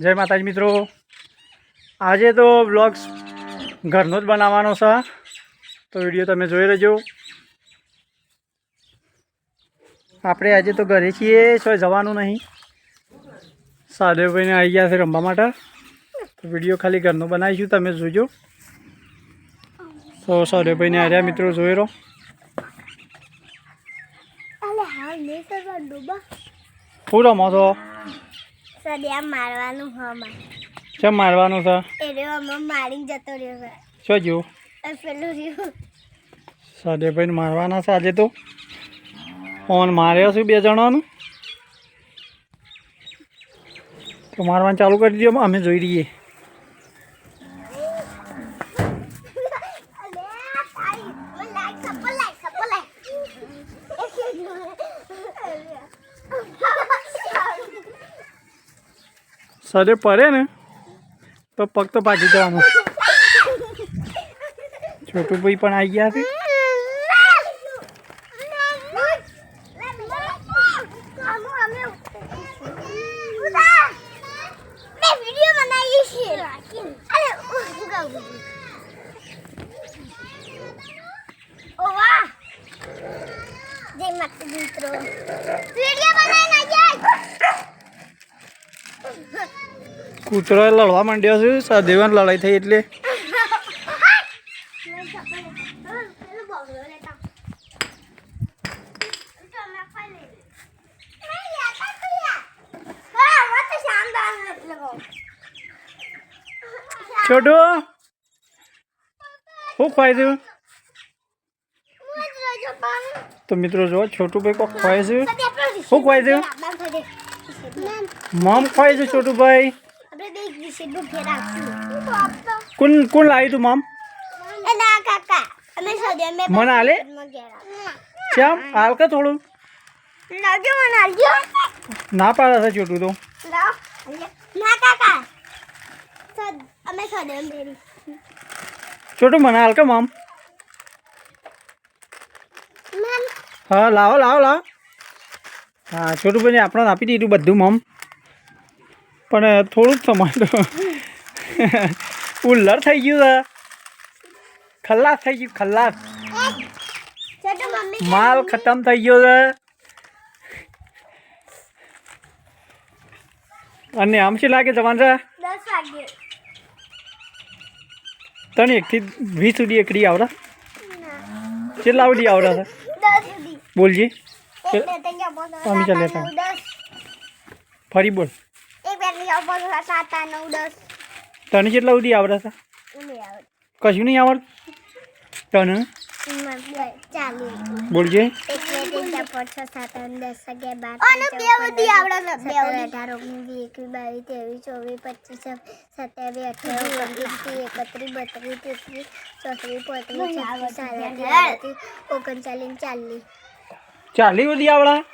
જય માતાજી મિત્રો. આજે તો બ્લોગ્સ ઘરનો જ બનાવવાનો છે. તો વીડિયો તમે જોઈ લેજો. આપણે આજે તો ઘરે છીએ છો જવાનું નહીં. સાદેવભાઈને આવી ગયા છે રમવા માટે. તો વીડિયો ખાલી ઘરનો બનાવીશું તમે જોજો. તો સાદેવભાઈને આવ્યા મિત્રો જોઈ રહો રમો હા સદ્યા મારવાનું હમાં કેમ મારવાનું છે? એ રહ્યો અમે મારીને જતો રહ્યો છે. શું જો પેલું રહ્યું. સાદેવભાઈને મારવાના છે આજે તો? ફોન માર્યો છું બે જણાનું? તો મારવાનું ચાલુ કરી દો અમે જોઈ રહીએ અલે તારી ઓ લાઈક સપો લાઈક સપો લાઈક સાદે પડે ને તો પગ તો પાછી જવાનો છોટું ભાઈ પણ આવી ગયા છે. કૂતરો લડવા માંડ્યો છે સાદેવાન લડાઈ થઈ એટલે. છોટુ શું ખવાય છે? તો મિત્રો જો છોટુભાઈ કોક ખવાય છે. શું ખવાય છે? મમ ખવાય છે છોટુભાઈ કોણ કોણ લાવ્યું તું મમ? મને હાલે કેમ હાલ કે થોડું? લાવજો મને આલજો. ના પાડે છે છોટું તો. ના કાકા. અમે સદે મેરી છોટું મને હાલ કે મમ? હા લાવો લાવો લાવો. હા છોટુભાઈને આપણે આપી દીધું બધું મમ. પણ થોડું જ સમય તો ઉલ્લર થઈ ગયું છે ખલ્લાસ થઈ ગયું ખલ્લાસ. માલ ખતમ થઈ ગયો છે અને આમ શું લાગે જવાન છે 10 વાગે તને એકથી વીસ સુધી એકડી આવડે? કેટલા સુધી આવડે? છે બોલજી. અમે દસ. ફરી બોલ. ચાર પાંચ છ, સાત આઠ નવ દસ. તને કેટલા સુધી આવડે છે? આવડે. કશું નહીં આવડ તને? બોલજે. ચાલી બધી એક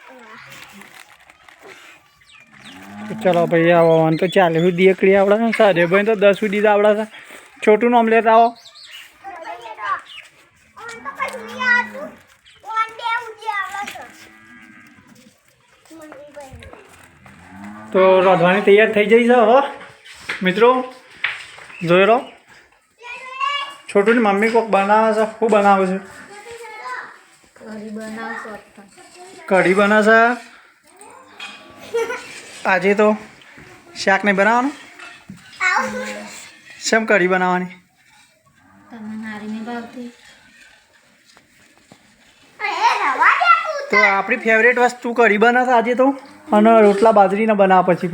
ચાલી ભાઈ આવો તો ચાલે સુધી એકડી આવડે છે. સાદે ભાઈ તો દસ સુધી જ આવડે છે. છોટું ઓમલેટ આવો. તો રાંધવાની તૈયાર થઈ જઈ છે હો મિત્રો જોઈ રહો છોટુની મમ્મી કોક બનાવે છે. શું બનાવે છે? કઢી બનાવશે આજે તો શાક નહીં બનાવવાનું શેમ કઢી બનાવવાની? તો આપણી ફેવરેટ વસ્તુ કઢી બનાવશે આજે તો? અને રોટલા બાજરીના બનાવવા પછી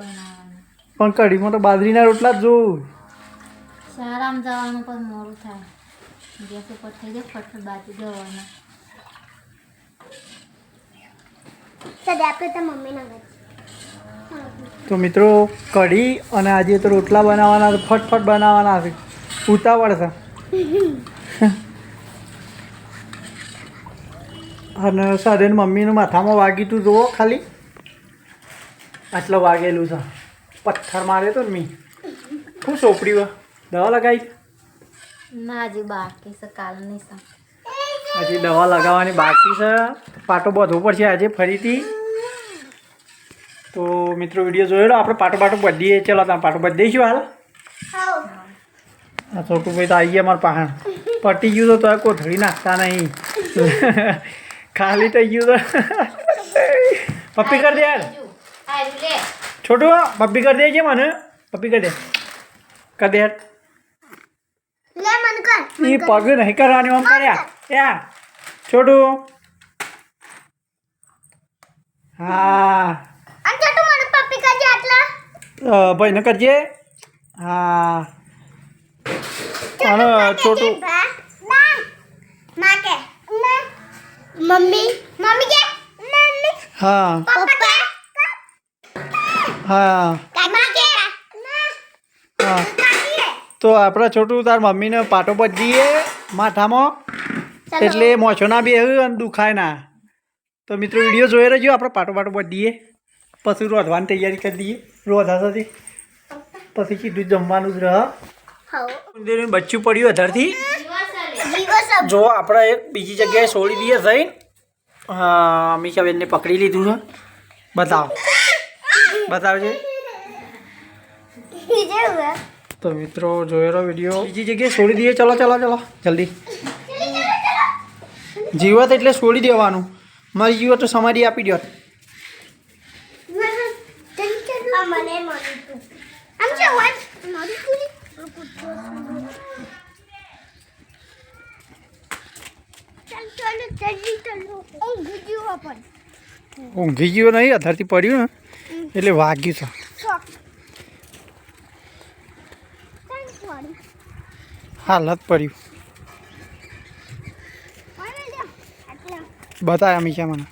બનાવવાના. પણ કઢીમાં તો બાજરીના રોટલા જ જોઉં. સારામાં જવાનું પણ મોડું થાય. ગેસ ઉપર થઈ જાય ફટફટ બાજુ જવાનું આપણે તો મમ્મી ના તો મિત્રો કઢી અને આજે તો રોટલા બનાવવાના છે, ફટફટ બનાવવાના છે. ઉતાવળ છે. અને સાથે મમ્મીનું માથામાં વાગી તું જુઓ ખાલી. આટલો વાગેલું છે. પથ્થર માર્યો તો મી. શું સોપડી દવા લગાવી ના હજી બાકી છે કાલની છે હજી દવા લગાવવાની બાકી છે. પાટો બાંધવો પડશે આજે ફરીથી. તો મિત્રો વીડિયો જોયેલો આપણે પાટો પાટો બધીએ ચલો તમે પાટો બધી દઈશું હાલ આ ભાઈ તો આવી ગયા મારા પહાણ. પટી ગયું તો તોય કોથળી નાખતા નહીં. ખાલી થઈ ગયું તો. પપ્પી કરી દે યાર છોટું પપ્પી કરી દે છે મને. પપ્પી કરી દે. કરી દે યાર એ પગ નહીં કરવાની આમ કર્યા. યા છોટું. હા. અને છોટું મને પપ્પી કરજે આટલા. અ, ન કરજે. હા. અને છોટું. માં કે મમ્મી. મમ્મી કે મમ્મી. હા. પપ્પા હા. હા. તો આપણા છોટું તાર મમ્મીને પાટો બજીએ માથામાં. એટલે મોછો ના બે અને દુખાય ના તો મિત્રો વીડિયો જોઈ રહ્યો આપણે પાટો પાટો બદીએ પછી રોધવાની તૈયારી કરી દઈએ. રોધા સુધી પછી સીધું જમવાનું જ રહ. બચ્ચું પડ્યું અધારથી. જો આપણે એક બીજી જગ્યાએ છોડી દઈએ થઈ હા અમિષાબેનને પકડી લીધું છે. બતાવો. બતાવજે તો મિત્રો જોયેલો વીડિયો. બીજી જગ્યાએ છોડી દઈએ. ચલો ચલો ચલો. જલ્દી. જીવત એટલે છોડી દેવાનું. મારી જીવત તો સમારી આપી દો. ઊંઘ ગયો નહીં, અધારથી પડ્યું ને. એટલે વાગ્યું છે હાલત પડ્યું આવે લ્યો આટલા બતાય મને.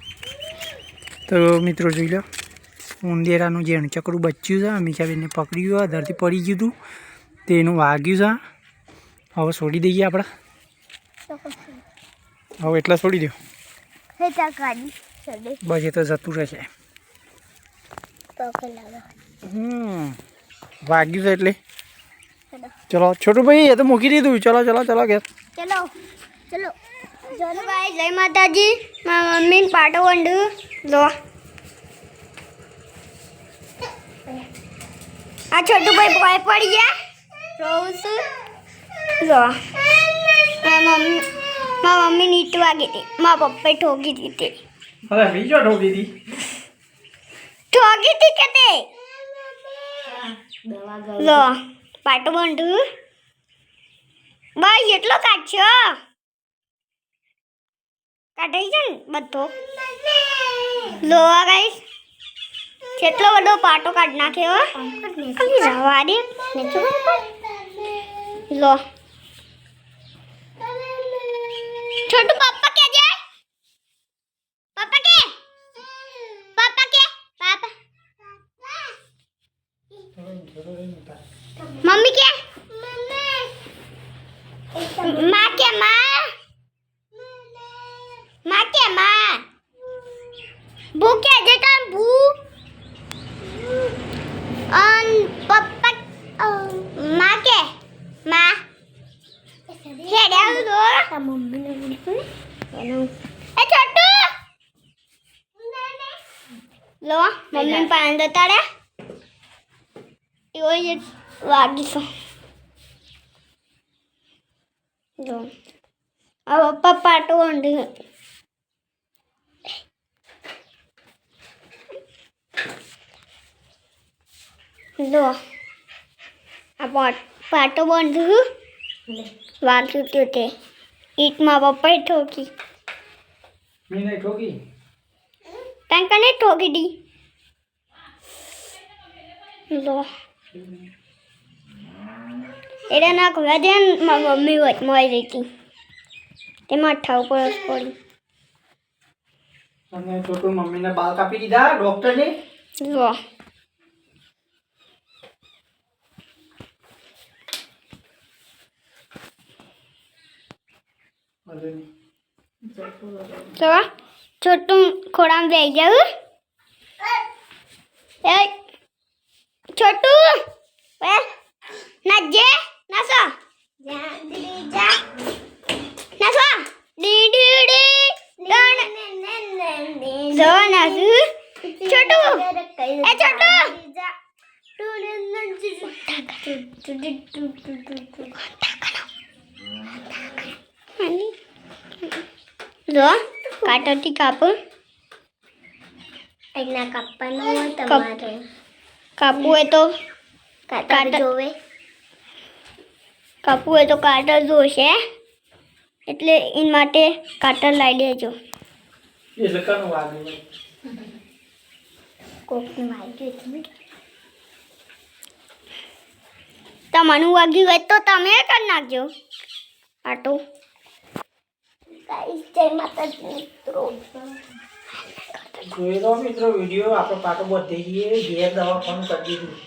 તો મિત્રો જોઈ લો ઉંદેરાનું જે ચકડું બચ્યું છે અમીષાબેનને પકડ્યું અધારથી પડી ગયું હતું તેનું વાગ્યું છે. હવે છોડી દઈએ આપણે. હવે એટલા છોડી દો. બસ એ તો જતું રહેશે. હમ વાગ્યું છે એટલે. ચલો. છોટું ભાઈ એ તો મૂકી દીધું. ચલો ચલો ચલો ઘેર. ચલો ચલો. ચલો ભાઈ જય માતાજી. મારા મમ્મીને પાટો વંડું. લો. આ છોટું ભાઈ ભય પડી ગયા. રોઉં છું. લો. મારા મમ્મી મારા મમ્મી નીટ વાગી હતી. મારા પપ્પાએ ઠોકી દીધી. અરે બીજો ઠોકી હતી ઠોકી હતી કે તે? લો. પાટો બંધુ ભાઈ એટલો કાઢ્યો કાઢાઈ છે ને બધો? લો ગાઈસ. કેટલો બધો પાટો કાઢ નાખ્યો ખાલી જવા દે. લો. છોટુ પપ્પા કે જાય? પપ્પા કે? પપ્પા કે? પાપા મમ્મી કે? મા કે માં ભૂ કે જે તમ ભૂ અન પપ્પા અ, માં કે માં હેડે આવું તો મમ્મી ને એ છોટુ લો મમ્મી પાન દતાડે એવો જ વાગીશું. જો. આ પપ્પા પાટો ઊંડી જો. આ પાટ- પાટો બાંધ્યું વાગ્યું હતું તે. ઈટમાં પપ્પાએ ઠોકી. મેં નહીં ઠોકી? કને ઠોકી દી. લો એટલે ના ખબર દે ને મારી મમ્મી વચમાં આવી રહી હતી તેમાં અઠ્ઠા ઉપર જ પડી અને છોટું મમ્મીને બાલ કાપી દીધા ડોક્ટરને લો તો છોટું ખોડામાં બેસી જાવ એ છોટું એ નાજે નાસો નાસો ડી ડી ડી ડણ જો નાસુ છોટુ એ છોટુ જો કાટરથી કાપો એના કાપવાનું હોય તમારે કાપવું હોય તો કાતર જોવે. કાપવું હોય તો કાટર જોશે. એટલે એના માટે કાટર લાવી દેજો તમારું વાગ્યું હોય તો તમે કરી નાખજો. આટો જય માતાજી મિત્રો. જોઈ લો મિત્રો વીડિયો આપણે પાટો બધી જઈએ ઘેર દવાખાનું કરી દીધું.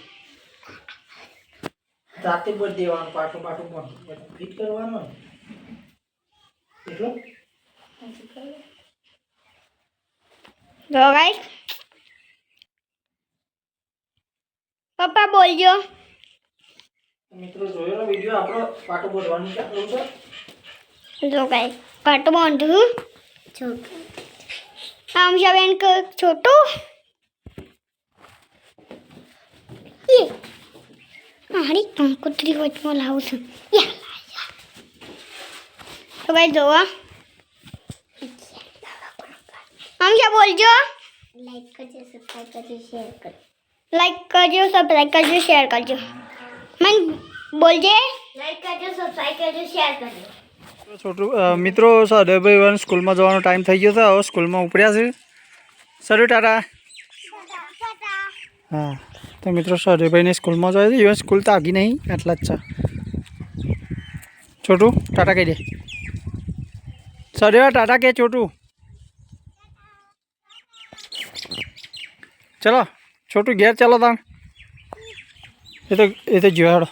રાતે બધ દેવાનું પાટો પાટો બધું. ફિટ કરવાનું એટલું? પપ્પા બોલજો. મિત્રો જોયો વીડિયો આપણો પાટો બોલવાનું છે? જો ગાઈસ પાટો બાંધું. છોટું આમ બેન છોટું. એ મારી કંકોત્રી વચમાં લાવું છું. ભાઈ જોવા આમ બોલજો. લાઈક કરજો સબસ્ક્રાઈબ કરજો શેર કરજો. લાઈક કરજો સબસ્ક્રાઈબ કરજો શેર કરજો. મન બોલજે. લાઈક કરજો સબસ્ક્રાઈબ કરજો શેર કરજો. છોટું મિત્રો સદયભાઈ વન સ્કૂલમાં જવાનો ટાઈમ થઈ ગયો છે. હવે સ્કૂલમાં ઉપડ્યા છે. Sir, tata. હા, તો મિત્રો સદયભાઈને સ્કૂલમાં જાય છે. ઇવન સ્કૂલ તો આગી નહીં આટલા જ છે. છોટું, ટાટા કહી દે. સદૈવ ટાટા કે છોટું. ચલો, છોટું ઘેર ચાલો તાણ એ તો એ તો જોયા હેડો